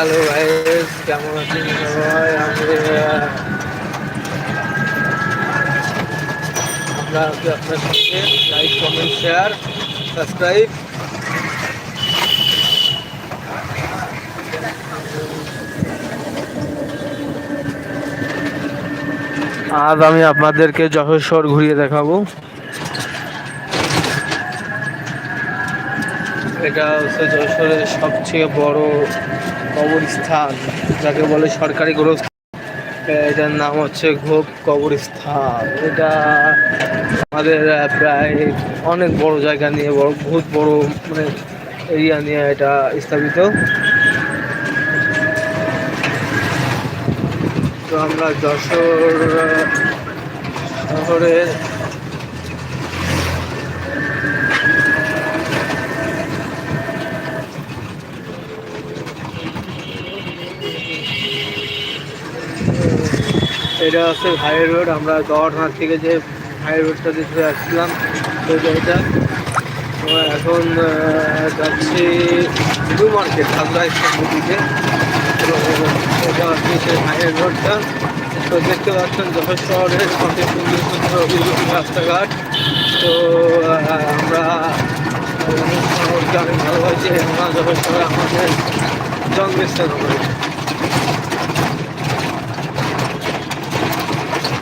Hello guys, কেমন আছেন সবাই? আমরা আছি আপনার সঙ্গে লাইক কমেন্ট শেয়ার সাবস্ক্রাইব আজ আমি আপনাদেরকে যশোর ঘুরিয়ে দেখাবো। এটা হচ্ছে যশোরের সবচেয়ে বড় কবরস্থান, যাকে বলে সরকারি গোরস্থান এটার নাম হচ্ছে ঘোপ কবরস্থান। এটা আমাদের প্রায় অনেক বড় জায়গা নিয়ে, বড়, বহুত বড় মানে এরিয়া নিয়ে এটা স্থাপিত। তো আমরা যশোর শহরের এটা হচ্ছে হাই রোড আমরা জগন্নাথ থেকে যে হাই রোডটা দিয়ে আসছিলাম ওই জায়গাটা। এখন যাচ্ছি নিউ মার্কেট হাজরা ইসলামের দিকে। এটা হচ্ছে সেই হাই রোডটা তো দেখতে পাচ্ছেন যশোর শহরের সুন্দর সুন্দর অভিযোগ রাস্তাঘাট। তো আমরা অনেক ভালোবাসি আমরা যশোর শহরে আমাদের জন্মস্থান আমাদের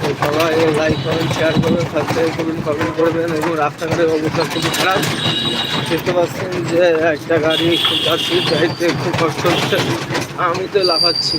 তো সবাই লাইক করুন শেয়ার করবেন সাবস্ক্রাইব করুন কমেন্ট করবেন এবং রাস্তাঘাটের অবস্থা খুবই খারাপ। দেখতে পাচ্ছেন যে একটা গাড়ি খুব যাচ্ছি যাইতে খুব কষ্ট হচ্ছে। আমি তো লাফাচ্ছি।